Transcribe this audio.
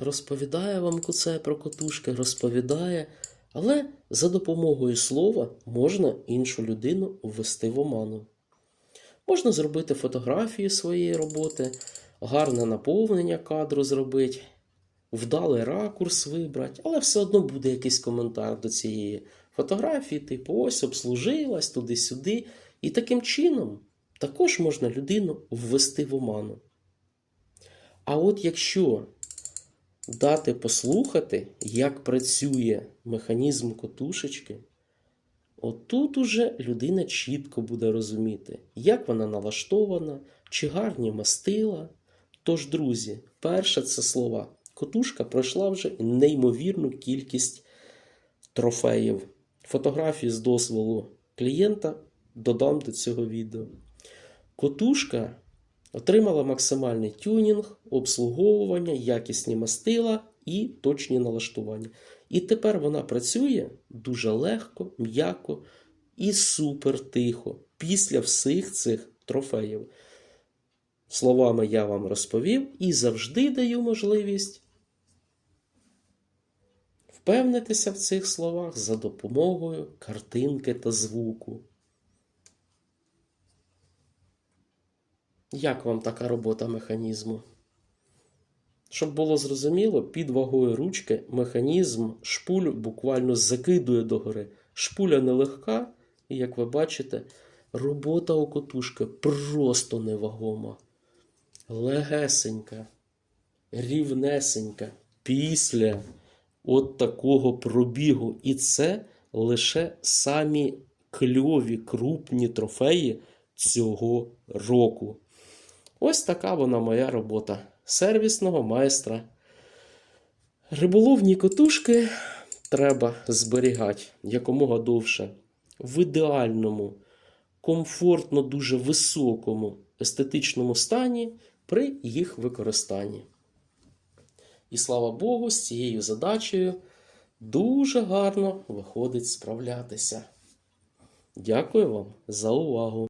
розповідає вам куце про котушки, розповідає, але за допомогою слова можна іншу людину ввести в оману. Можна зробити фотографію своєї роботи, гарне наповнення кадру зробити, вдалий ракурс вибрати, але все одно буде якийсь коментар до цієї фотографії, типу, ось обслужилась туди-сюди. І таким чином також можна людину ввести в оману. А от якщо дати послухати, як працює механізм котушечки, отут уже людина чітко буде розуміти, як вона налаштована, чи гарні мастила. Тож, друзі, перше це слова. Котушка пройшла вже неймовірну кількість трофеїв. Фотографії з дозволу клієнта додам до цього відео. Котушка отримала максимальний тюнінг, обслуговування, якісні мастила і точні налаштування. І тепер вона працює дуже легко, м'яко і супер тихо після всіх цих трофеїв. Словами я вам розповів і завжди даю можливість впевнитися в цих словах за допомогою картинки та звуку. Як вам така робота механізму? Щоб було зрозуміло, під вагою ручки механізм шпулю буквально закидує догори. Шпуля нелегка, і як ви бачите, робота у котушки просто невагома. Легесенька, рівнесенька після от такого пробігу. І це лише самі кльові крупні трофеї цього року. Ось така вона моя робота сервісного майстра. Риболовні котушки треба зберігати якомога довше в ідеальному, комфортно, дуже високому естетичному стані при їх використанні. І слава Богу, з цією задачею дуже гарно виходить справлятися. Дякую вам за увагу!